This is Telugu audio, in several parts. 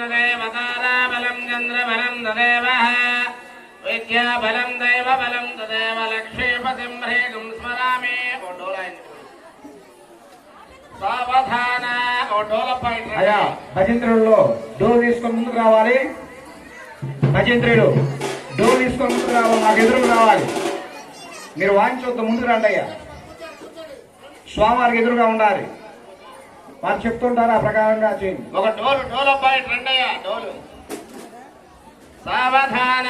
దదేవతారాబలం చంద్రబలం దదేవః విద్యాబలం దైవబలం దదేవ లక్ష్మీపతిం హ్రీగుం స్మరామి ఓ డోలాయింది సావధాన ఓ డోల పాయింట్ అయ్యా భజంత్రుల్లో డోర్ తీసుకొని ముందుకు రావాలి. భజంత్రుడు డోర్ తీసుకొని ముందుకు రావాలి నాకు ఎదురుకు రావాలి. మీరు వాయించొద్దు ముందుకు రండి అయ్యా. స్వామివారికి ఎదురుగా ఉండాలి. వారు చెప్తుంటారు ఆ ప్రకారంగా చేయండి. ఒక డోలు డోల పాయింట్ రెండయ్య డోలు. సావధాన.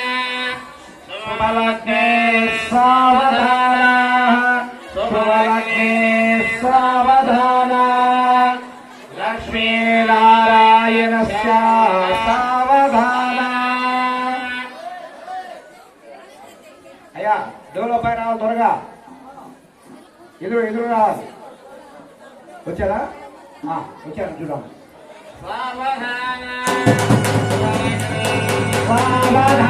సుమలగ్నే సావధాన. సుమలగ్నే సావధాన. లక్ష్మీనారాయణ సావధాన. అయ్యా డోలో పై రావాలి త్వరగా. ఎదురు ఎదురు రావాలి. వచ్చారా? ఆ, వచ్చారు చూద్దాం సావధాన సావధాన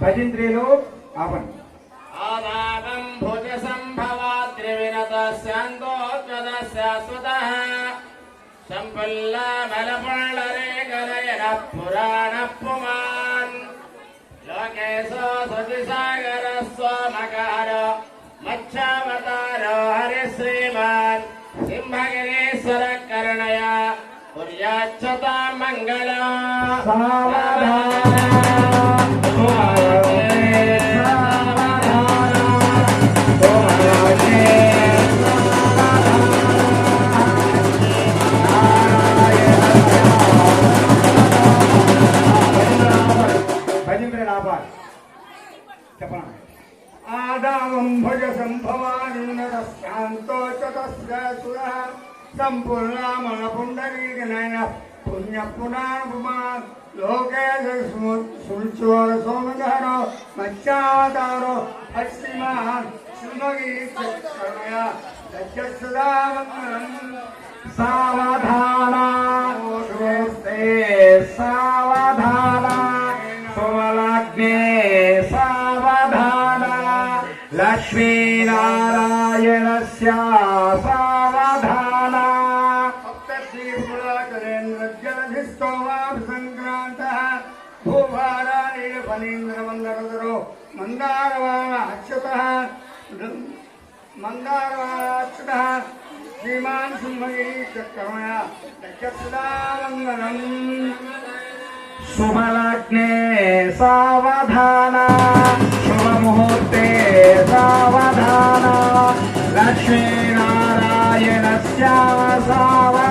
భజంత్రిలో ఆపండి ఆదావం భుజ సంభవాద్రివినత శాంతోజ్వద శాశ్వతః సంపల్లామలపళ్ళరే గరయన పురాణ పుమాన్ లోకేశో సతిసాగర స్వామకార మచ్చావతారో హరి శ్రీమాన్ సింహగిరీశ్వర కరుణయ కుర్యాచ్చత మంగళం భజంత్రి సంపూర్ణామల పుండరీకనైన పుణ్య పునాపుమా లోకే సుల్చోర మత్స్యావతారో పశ్చిమాన్ సింహగీర్య సావధాన जलधिस्तोमाभिसङ्क्रान्तः भूभारारेण फणीन्द्रमन्दरदरो मन्दारवाणाच्युतः मन्दारवाणाच्युतः श्रीमान् सिंहगिरीचक्रमया शुभ मुहूर्ते सावधाना लक्ष्मी नारायण लक्ष्मीनारायणस्याव सावधाना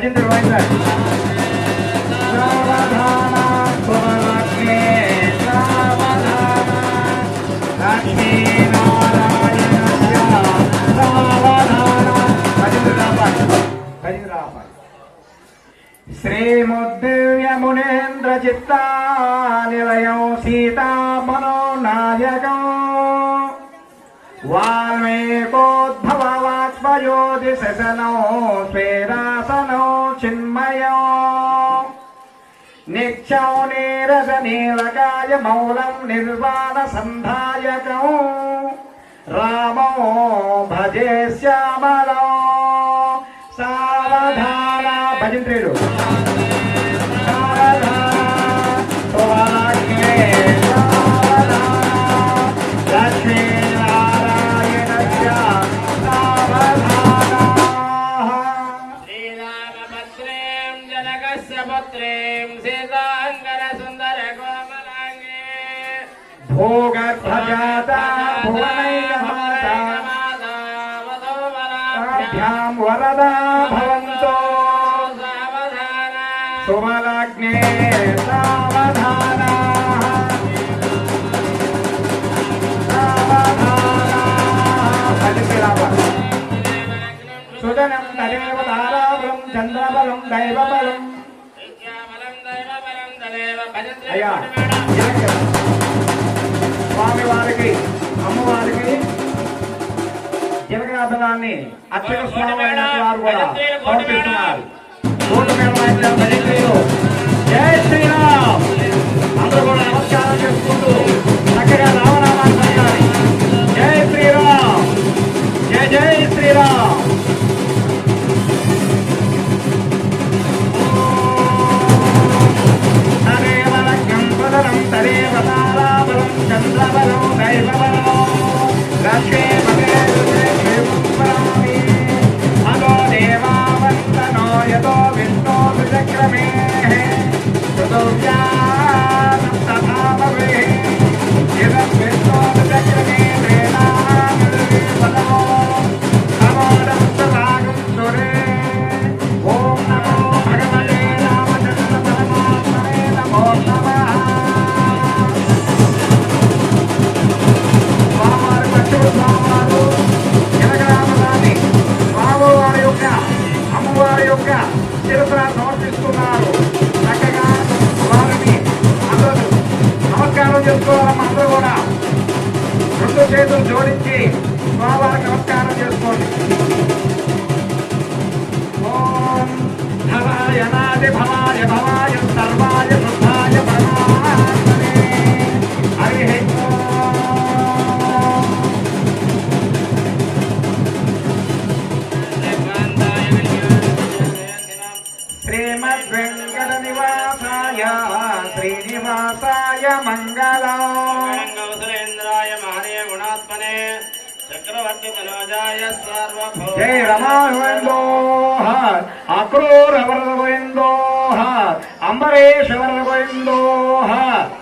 సావధాన భజంద్ర సావధాన శుభలగ్నే సావధాన లక్ష్మీనారాయణ సావధాన భజంద్రాప భజంద్రాప శ్రీముద్దివ్యమునేంద్ర చిత్తా నిలయం సీతామనోనాయకం. వాల్మీకోద్భవవాత్మయోధి శశనో స్వేదాసనో చిన్మయో నిత్యం నీరజ నీలకాయ మౌలం నిర్వాణ సంధాయకం. రామో భజే శ్యామల భ్యాం వరదా భవంతో సుమలగ్నే సావధాన సుజనం తదేవ తారాబలం చంద్రబలం దైవబలం అయ్యా. స్వామి వారికి జీలకర్రబలాన్ని అర్చక స్వామి వారు కూడా సమర్పిస్తున్నారు. కోటి మేళ భజనలు జై శ్రీరామ్. అందరూ కూడా నమస్కారం చేసుకుంటూ చక్కగా రామనామాన్ని పలకాలి జై శ్రీరామ్. జై జై శ్రీరామ్. తదేవ లగ్నం పదరం తదేవ తారాబలం చంద్రబలం దైవబలం కూడా రెండు చేతులు జోడించి స్వామివారికి నమస్కారం చేసుకోండి. ఓం భవాయ నాది భవాయ భవాయ సర్వాయ మంగళం గౌసలేంద్రాయ మహనీయ గుణాత్మనే చక్రవర్తి తనోజాయ సార్వభౌమ జై రమాగోవిందోహ అక్రూర వరద గోవిందోహ అంబరీష వరద గోవిందోహ అనే